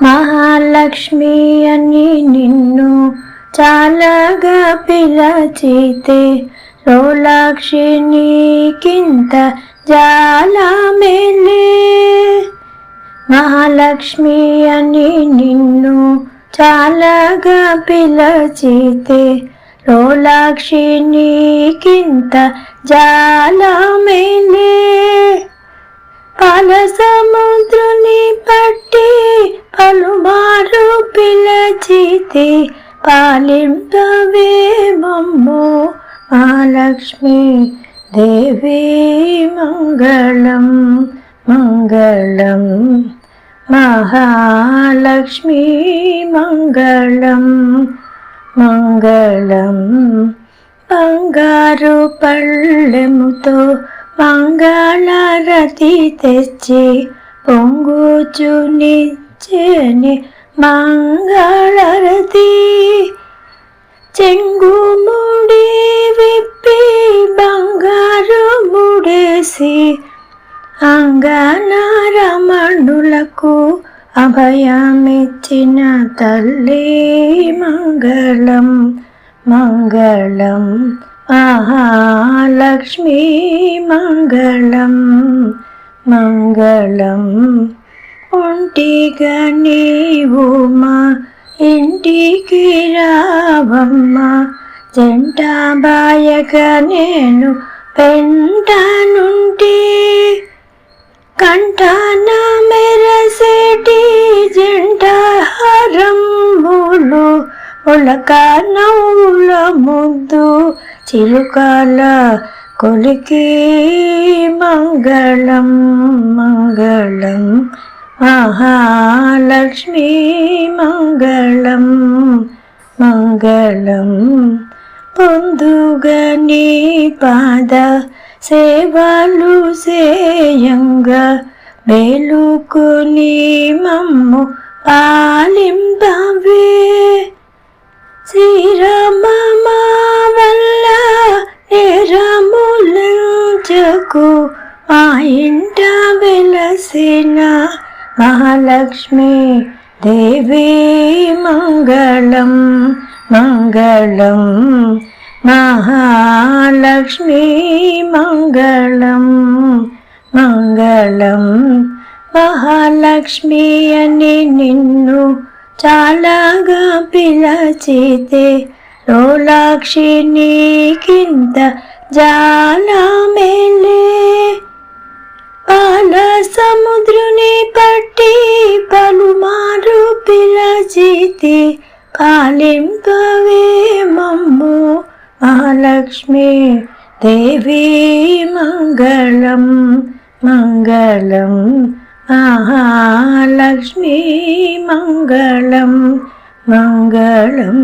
మహాలక్ష్మి అని నిన్ను చాలాగా పిలచితే లోలాక్షి నీకింత జాలమేలే మహాలక్ష్మి అని నిన్ను చాలాగా పిలచితే లోలాక్షి నీకింత జాలమేలే పిలచితే పాలింపవే మమ్ము మహాలక్ష్మి దేవి మంగళం మంగళం. మహాలక్ష్మి మంగళం మంగళం. బంగారు పళ్ళెముతో మంగళరతి తెచ్చి పొంగుచు నిచ్చని మంగళరతి చెంగు ముడి విప్పి బంగారు ముడేసి అంగన రమణులకు అభయమిచ్చిన తల్లి మంగళం మంగళం మహాలక్ష్మీ మంగళం మంగళం ఒంటిగా నీవు మా ఇంటికి రావమ్మ. జంట బాయగా నేను పెంటనుంటి కంటాన మెరసేటి జంట హరంబులు ఉలక నవ్వుల ముద్దు చిలుకాల కొలికి మంగళం. మహాలక్ష్మీ మంగళం మంగళం పొందుగని పాద సేవలు సేయంగా మేలుకుని మమ్ము పాలింపవే. శ్రీరామ వల్ల నేరములంచకు మా ఇంట వెలసిన మహాలక్ష్మి దేవి మంగళం మంగళం. మహాలక్ష్మి మంగళం మంగళం. మహాలక్ష్మి అని నిన్ను చాలాగా పిలచితే లోలాక్షి నీకింత జాలమేలే. పాల పిలచితే పాలింపవే మమ్ము మహాలక్ష్మి దేవి మంగళం మంగళం మహాలక్ష్మి మంగళం మంగళం